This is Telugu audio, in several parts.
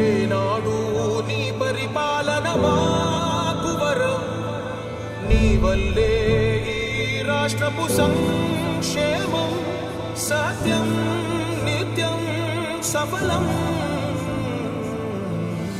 ఏనాడు నీ పరిపాలన మాకు వరం నీ వల్లే ఈ రాష్ట్రపు సంక్షేమం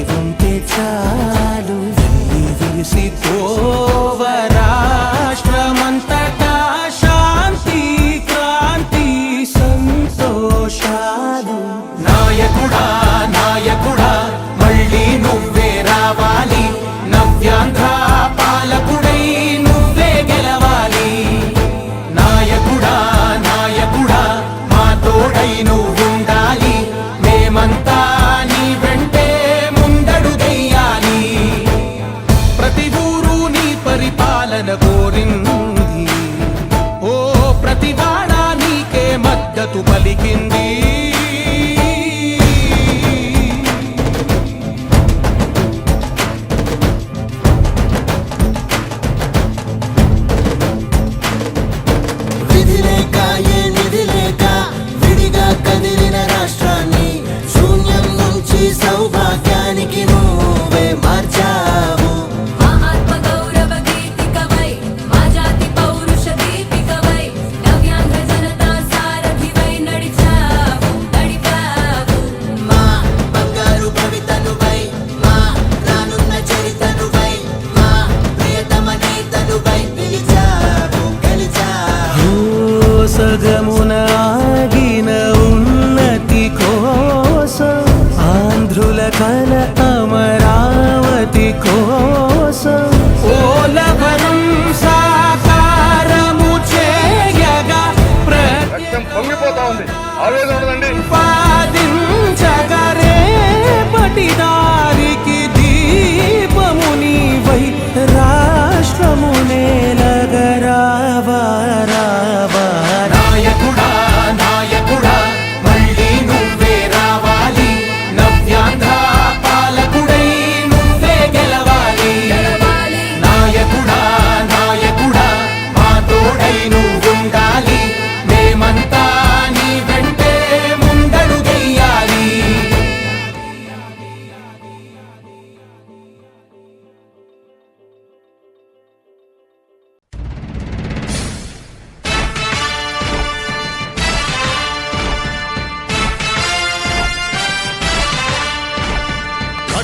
దైవం చాలు. আরে না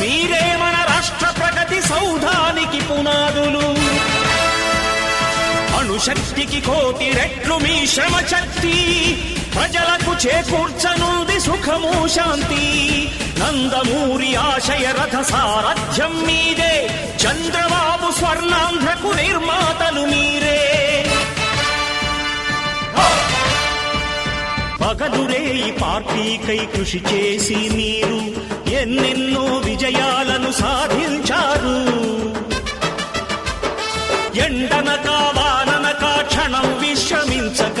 వీరే మన రాష్ట్ర ప్రగతి సౌధానికి పునాదులు. అణుశక్తికి కోటి రెట్లు మీ శ్రమ శక్తి ప్రజలకు చేకూర్చనుంది సుఖము శాంతి. నందమూరి ఆశయ రథ సారథ్యం మీదే. చంద్రబాబు స్వర్ణాంధ్రకు నిర్మాతలు మీరే. పగలురే ఈ పార్టీకై కృషి చేసి మీరు ఎన్నెన్నో విజయాలను సాధించారు. ఎండనక వాననక క్షణం విశ్రమించక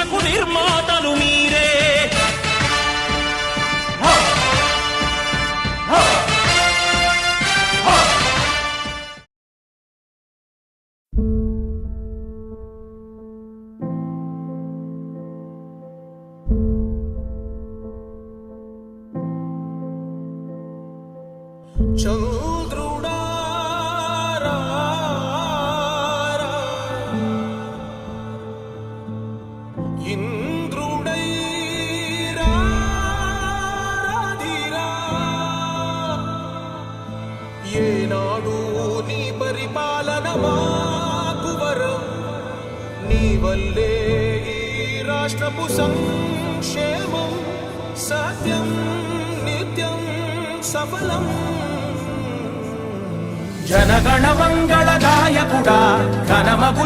సకుదిర్మాతలు మీరే.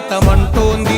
స్వాగతమంటోంది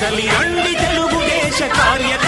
కదలి రండి తెలుగుదేశ కార్యక్రమం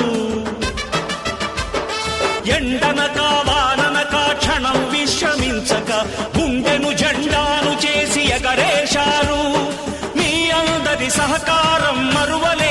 సహకారం మరువలే.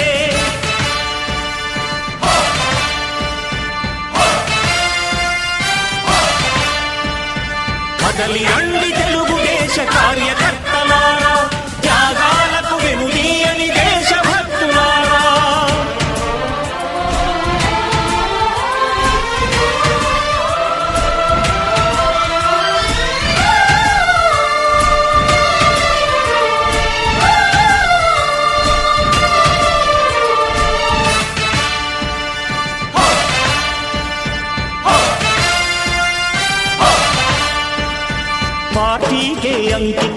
కదలి రండి తెలుగుదేశ కార్యక్రమం